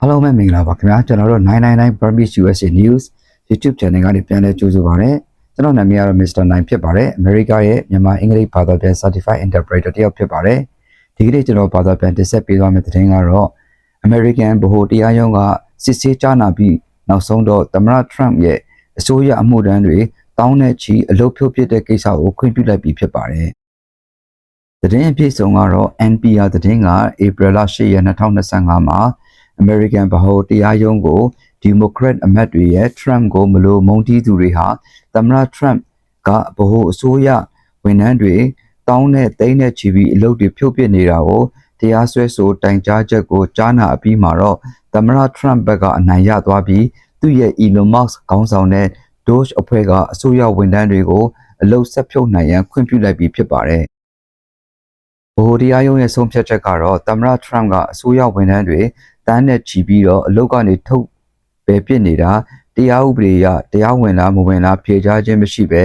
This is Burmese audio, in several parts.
အားလုံးပဲမင်္ဂလာပါခင်ဗျာကျွန်တော်တို့999 Burmese USA News YouTube channel ကနေပြန်လည်ကြိုဆိုပါရစေကျွန်တော်နာမည်ကတော့ Mr. 9ဖြစ်ပါတယ်အမေရိကရဲ့မြန်မာအင်္ဂလိပ်ဘာသာပြန် Certified Interpreter တယောက်ဖြစ်ပါတယ်ဒီကနေ့ကျွန်တော်ဘာသာပြန်တင်ဆက်ပေးသွားမယ့်သတင်းကတော့ American ဗဟိုတရားရုံးကစစ်ဆေးကြားနာပြီးနောက်ဆုံးတော့သမ္မတ Trump ရဲ့အစိုးရအမှုတန်းတွေတောင်းတဲ့ချီအလုပ်ဖြုတ်ပစ်တဲ့ကိစ္စကိုခွင့်ပြုလိုက်ပြီးဖြစ်ပါတယ်သတင်းအပြည့်စုံကတော့ NPR သတင်းကဧပြီလ10ရက်2025မှာ American ဗဟိုတရားရုံးကို Democrat အမတ်တွေရဲ့ Trump ကိုမလို့မုန်းတီးသူတွေဟာသမ္မတ Trump ကဗဟိုအစိုးရဝန်ထမ်းတွေတောင်းတဲ့တိန်းတဲ့ချီပြီးအလုပ်တွေဖြုတ်ပစ်နေတာကိုတရားစွဲဆိုတိုင်ကြားချက်ကိုကြားနာအပြီးမှာတော့သမ္မတ Trump ဘက်ကအနိုင်ရသွားပြီးသူ့ရဲ့ Elon Musk ခေါင်းဆောင်တဲ့ Doge အဖွဲ့ကအစိုးရဝန်ထမ်းတွေကိုအလုပ်ဆက်ဖြုတ်နိုင်ရန်ခွင့်ပြုလိုက်ပြီးဖြစ်ပါတယ်။ဗဟိုတရားရုံးရဲ့ဆုံးဖြတ်ချက်ကတော့သမ္မတ Trump ကအစိုးရဝန်ထမ်းတွေ တန်းနဲ့ချီပြီးတော့အလုတ်ကနေထုတ်ပဲပြစ်နေတာတရားဥပဒေအရတရားဝင်လားမဝင်လားဖြေကြားခြင်းမရှိပဲ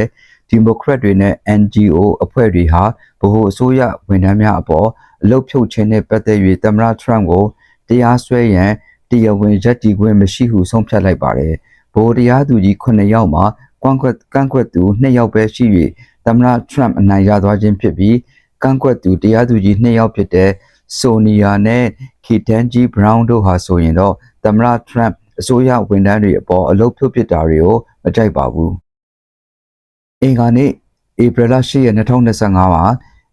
ဒီမိုကရက်တွေနဲ့ NGO အဖွဲ့တွေဟာဗဟိုအစိုးရဝန်ထမ်းများအပေါ်အလုတ်ဖြုတ်ခြင်းနဲ့ပတ်သက်၍သမ္မတ Trump ကိုတရားစွဲရန်တရားဝင်ရက်တီခွင့်မရှိဟုဆုံးဖြတ်လိုက်ပါတယ်။ဗဟိုတရားသူကြီး9ယောက်မှာကွန့်ကွက်ကန့်ကွက်သူ2ယောက်ပဲရှိ၍သမ္မတ Trump အနိုင်ရသွားခြင်းဖြစ်ပြီးကန့်ကွက်သူတရားသူကြီး2ယောက်ဖြစ်တဲ့ဆိုနီယာနဲ့ ခီတန်ဂျီဘရောင်းတို့ဟာဆိုရင်တော့သမ္မတ Trump အစိုးရဝန်ထမ်းတွေအပေါ်အလုပ်ဖြုတ်ပစ်တာတွေကိုမကြိုက်ပါဘူး။အင်္ဂါနေ့ဧပြီလ10ရက်2025မှာ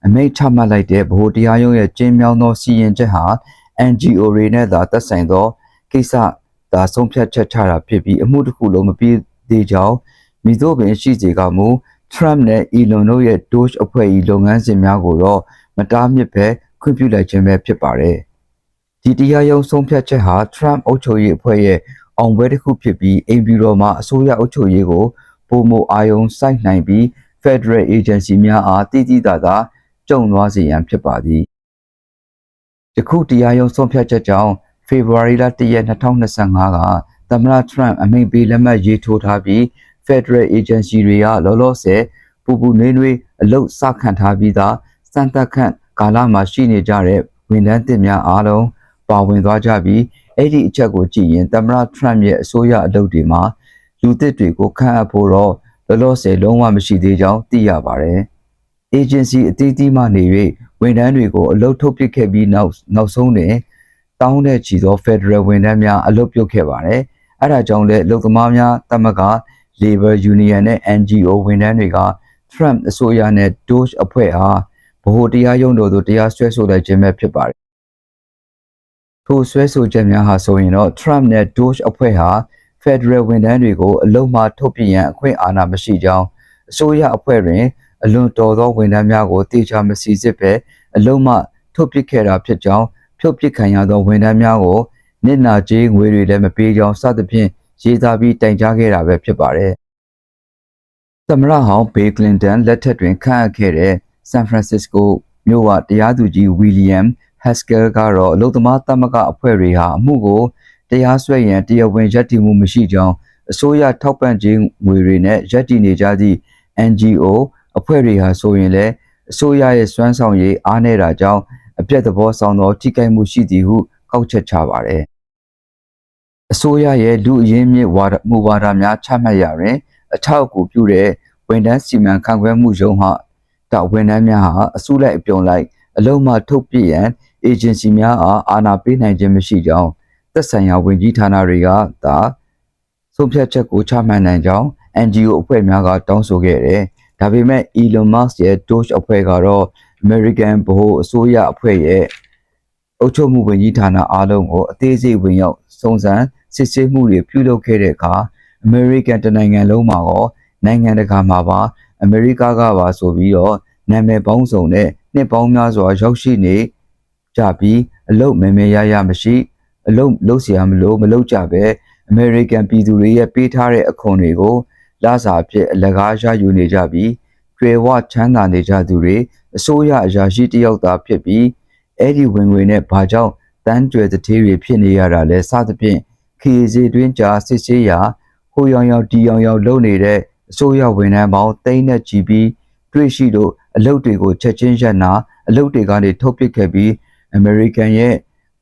အမိန့်ချမှတ်လိုက်တဲ့ဗဟိုတရားရုံးရဲ့ကျင်းမြောင်းသောစီရင်ချက်ဟာ NGO တွေနဲ့သာသက်ဆိုင်သောကိစ္စသာဆုံးဖြတ်ချက်ချတာဖြစ်ပြီးအမှုတစ်ခုလုံးမပြီးသေးကြောင်းမိတို့ပင်ရှိစေကမူ Trump နဲ့ Elon တို့ရဲ့ Doge အဖွဲ့၏လုပ်ငန်းစဉ်များကိုတော့မတားမြစ်ပဲခွင့်ပြုလိုက်ခြင်းပဲဖြစ်ပါတယ်။ ဒီတရားရုံးဆုံးဖြတ်ချက်ဟာ Trump အုပ်ချုပ်ရေးအဖွဲ့ရဲ့အောင်ပွဲတစ်ခုဖြစ်ပြီးအိမ်ဖြူတော်မှာအစိုးရအုပ်ချုပ်ရေးကိုပုံမအာယုံစိုက်နိုင်ပြီး Federal Agency များအားတည်တည်သာသာကြုံသွားစေရန်ဖြစ်ပါသည်။ယခုတရားရုံးဆုံးဖြတ်ချက်ကြောင့် February လ1ရက်2025ကသမ္မတ Trump အမိန့်ပေးလက်မှတ်ရေးထိုးထားပြီး Federal Agency တွေကလောလောဆယ်ပူပူနွေးနွေးအလုတ်စခန့်ထားပြီးသားစံတက်ခန့်ကာလမှာရှိနေကြတဲ့ဝန်ထမ်းသစ်များအားလုံး ပါဝင်သွားကြပြီးအဲ့ဒီအချက်ကိုကြည့်ရင်သမ္မတ Trump ရဲ့အစိုးရအလုပ်တွေမှာလူသစ်တွေကိုခန့်အပ်ဖို့တော့လောလောဆယ်လုံးဝမရှိသေးကြောင်းသိရပါတယ်။ agency အသီးသီးမှနေ၍ဝန်ထမ်းတွေကိုအလုပ်ထုတ်ပစ်ခဲ့ပြီးနောက်နောက်ဆုံးတွင်တောင်းတဲ့ချီသော Federal ဝန်ထမ်းများအလုပ်ပြုတ်ခဲ့ပါတယ်။အဲဒါကြောင့်လည်းလုံသမားများတမက Labor Union နဲ့ NGO ဝန်ထမ်းတွေက Trump အစိုးရနဲ့ Doge အဖွဲ့အားဗဟိုတရားရုံးတို့သို့တရားစွဲဆိုလိုက်ခြင်းပဲဖြစ်ပါတယ်။ ထိုဆွဲဆိုချက်များဟာဆိုရင်တော့ Trump နဲ့ Doge အဖွဲ့ဟာ Federal ဝန်ထမ်းတွေကိုအလုံမှထုတ်ပြရန်အခွင့်အာဏာမရှိကြောင်းအစိုးရအဖွဲ့တွင်အလွန်တော်သောဝန်ထမ်းများကိုတေချာမစီစစ်ပဲအလုံမှထုတ်ပစ်ခဲ့တာဖြစ်ကြောင်းဖြုတ်ပစ်ခံရသောဝန်ထမ်းများကိုနစ်နာကြေးငွေတွေလည်းမပေးကြောင်းစသဖြင့်ရေးသားပြီးတိုင်ကြားခဲ့တာပဲဖြစ်ပါတယ်။သမ္မတဟောင်းဘေကလင်တန်လက်ထက်တွင်ခန့်အပ်ခဲ့တဲ့ဆန်ဖရန်စစ္စကိုမြို့ကတရားသူကြီးဝီလီယမ် ဟက်စကယ်ကတော့အလုသမားသမဂအဖွဲ့တွေဟာအမှုကိုတရားစွဲရန်တရားဝင်ရပ်တည်မှုမရှိကြောင်းအစိုးရထောက်ပံ့ခြင်းငွေတွေနဲ့ရပ်တည်နေကြသည့် NGO အဖွဲ့တွေဟာဆိုရင်လည်းအစိုးရရဲ့စွမ်းဆောင်ရည်အားနည်းတာကြောင့်အပြတ်သဘောဆောင်သောထိခိုက်မှုရှိသည်ဟုကောက်ချက်ချပါတယ်။အစိုးရရဲ့လူအရင်းမြစ်ဝါဒမူဝါဒများချမှတ်ရတွင် အထောက်အကူပြုတဲ့ဝန်ထမ်းစီမံခန့်ခွဲမှုရုံးမှတာဝန်ထမ်းများဟာအစုလိုက်အပြုံလိုက်အလုံးမထုတ်ပြရန် agency များအားအာဏာပေးနိုင်ခြင်းမရှိကြောင်းသက်ဆိုင်ရာဝန်ကြီးဌာနတွေကသာဆုံးဖြတ်ချက်ကိုချမှတ်နိုင်ကြောင်း NGO အဖွဲ့များကတောင်းဆိုခဲ့တယ်။ဒါပေမဲ့ Elon Musk ရဲ့ Doge အဖွဲ့ကတော့ American ဗဟိုအစိုးရအဖွဲ့ရဲ့အုပ်ချုပ်မှုဝန်ကြီးဌာနအားလုံးကိုအသေးစိတ်ဝင်ရောက်စုံစမ်းစစ်ဆေးမှုတွေပြုလုပ်ခဲ့တဲ့အခါ American တနိုင်ငံလုံးမှာရောနိုင်ငံတကာမှာပါ အမေရိကကပါဆိုပြီးတော့နာမည်ပေါင်းစုံနဲ့နှစ်ပေါင်းများစွာရောက်ရှိနေ ကြပြီးအလုတ်မဲမဲရရမရှိအလုတ်လုံးเสียမလို့မလုပ်ကြပဲအမေရိကန်ပြည်သူတွေရဲ့ပေးထားတဲ့အခွန်တွေကိုလစာအဖြစ်အလကားရယူနေကြပြီးကျွယ်ဝချမ်းသာနေကြသူတွေအစိုးရအရာရှိတယောက်သာဖြစ်ပြီးအဲ့ဒီဝင်ငွေနဲ့ဘာကြောင့်တန်းကျွယ်တထေးတွေဖြစ်နေရတာလဲစသဖြင့်ခီစီတွင်းကြားစစ်ဆေးရာဟိုရောင်ရောင်တီရောင်ရောင်လုပ်နေတဲ့အစိုးရဝန်ထမ်းပေါင်းတိမ့်နဲ့ကြည်ပြီးတွေ့ရှိလို့အလုတ်တွေကိုချက်ချင်းရက်နာအလုတ်တွေကနေထုတ်ပစ်ခဲ့ပြီး အမေရိကန်ရဲ့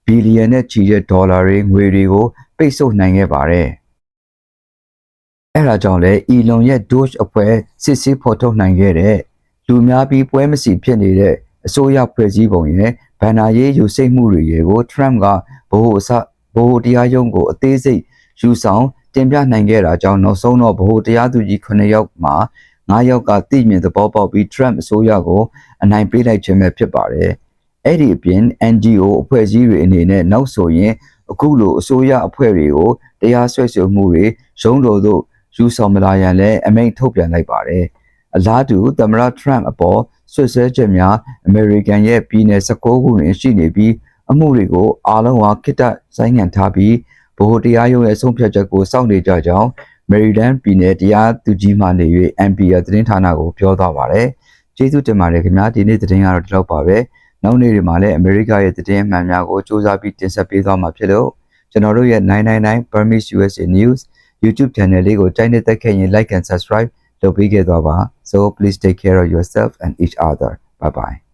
ဘီလီယံနဲ့ချီတဲ့ဒေါ်လာတွေငွေတွေကိုပိတ်ဆို့နိုင်ခဲ့ပါတယ်။အဲဒါကြောင့်လဲအီလွန်ရဲ့ Doge အဖွဲ့စစ်ဆေးဖော်ထုတ်နိုင်ခဲ့တဲ့လူများပြီးပွဲမစီဖြစ်နေတဲ့အစိုးရဖွဲ့စည်းပုံရဲ့ဗန်နာရေးယူစိတ်မှုတွေကို Trump ကဗဟိုအစဗဟိုတရားရုံးကိုအသေးစိတ်ယူဆောင်တင်ပြနိုင်ခဲ့တာကြောင့်နောက်ဆုံးတော့ဗဟိုတရားသူကြီး9ယောက်မှာ9ယောက်ကတိမြင်သဘောပေါက်ပြီး Trump အစိုးရကိုအနိုင်ပေးလိုက်ခြင်းပဲဖြစ်ပါတယ်။ အဲ့ဒီအပြင် NGO အဖွဲ့အစည်းတွေအနေနဲ့နောက်ဆိုရင်အခုလိုအစိုးရအဖွဲ့တွေကိုတရားစွဲဆိုမှုတွေရုံးတော်သို့ယူဆောင်မလာရန်လည်းအမိန့်ထုတ်ပြန်လိုက်ပါတယ်။အလားတူသမ္မတ Trump အပေါ်ဆွဆွဲချက်များအမေရိကန်ရဲ့ပြည်내19ခုတွင်ရှိနေပြီးအမှုတွေကိုအားလုံးဟာခိတ္တဆိုင်ငံ့ထားပြီးဗဟိုတရားရုံးရဲ့ဆုံးဖြတ်ချက်ကိုစောင့်နေကြကြောင်းမေရီလန်းပြည်နယ်တရားသူကြီးမှနေ၍ MP ရသတင်းဌာနကိုပြောသွားပါတယ်။ကျေးဇူးတင်ပါတယ်ခင်ဗျာဒီနေ့သတင်းကတော့ဒီလောက်ပါပဲ။ နောက်နေ့တွေမှာလည်းအမေရိကရဲ့သတင်းအမှန်များကိုစူးစမ်းပြီးတင်ဆက်ပေးသွားမှာဖြစ်လို့ကျွန်တော်တို့ရဲ့999 Burmese USA News YouTube channel လေးကိုကြိုက်နေတဲ့ခဲ့ရင် like and subscribe လုပ်ပေးခဲ့သွားပါ so please take care of yourself and each other bye bye